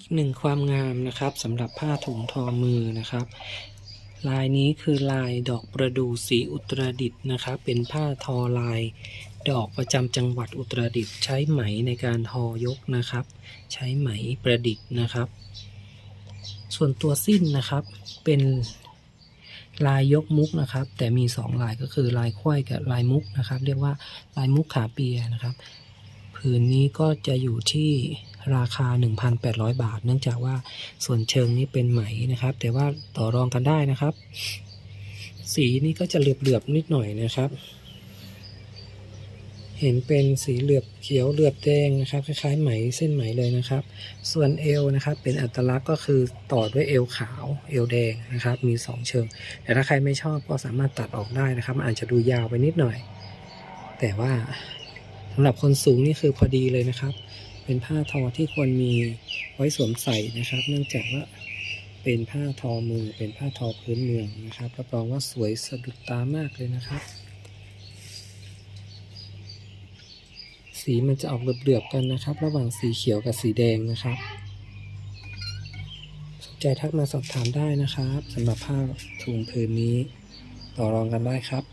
อีกหนึ่งความงามนะครับสำหรับผ้าถุงทอมือนะครับ ลายนี้คือลายดอกประดู่สีอุตรดิตถ์นะครับ เป็นผ้าทอลาย ดอกประจำจังหวัดอุตรดิตถ์ใช้ไหมในการทอยกนะครับ ใช้ไหมประดิษฐ์นะครับ ส่วนตัวสิ้นนะครับเป็นลายยกมุกนะครับ แต่มีสองลายก็คือลายควายกับลายมุกนะครับ เรียกว่าลายมุกขาเปียนะครับ ผืนนี้ก็จะอยู่ที่ ราคา 1,800 บาท เนื่องจากว่าส่วนเชิงนี้เป็นไหมนะครับ แต่ว่าต่อรองกันได้นะครับ สีนี้ก็จะเหลือบๆนิดหน่อยนะครับ เห็นเป็นสีเหลือบเขียวเหลือบแดงนะครับคล้ายๆไหมเส้นไหมเลยนะครับ ส่วนเอวนะครับ เป็นอัตลักษณ์ก็คือต่อด้วยเอวขาวเอวแดงนะครับ มีสองเชิง แต่ถ้าใครไม่ชอบก็สามารถตัดออกได้นะครับอาจจะดูยาวไปนิดหน่อย แต่ว่าสำหรับคนสูงนี่คือพอดีเลยนะครับ เป็นผ้าทอที่ควรมีไว้สวมใส่นะครับ เนื่องจากว่าเป็นผ้าทอมือเป็นผ้าทอพื้นเมืองนะครับรับรองว่าสวยสะดุดตามากเลยนะครับ สีมันจะออกเหลือบๆกันนะครับ ระหว่างสีเขียวกับสีแดงนะครับสนใจทักมาสอบถามได้นะครับสำหรับผ้าถุงผืนนี้ต่อรองกันได้ครับ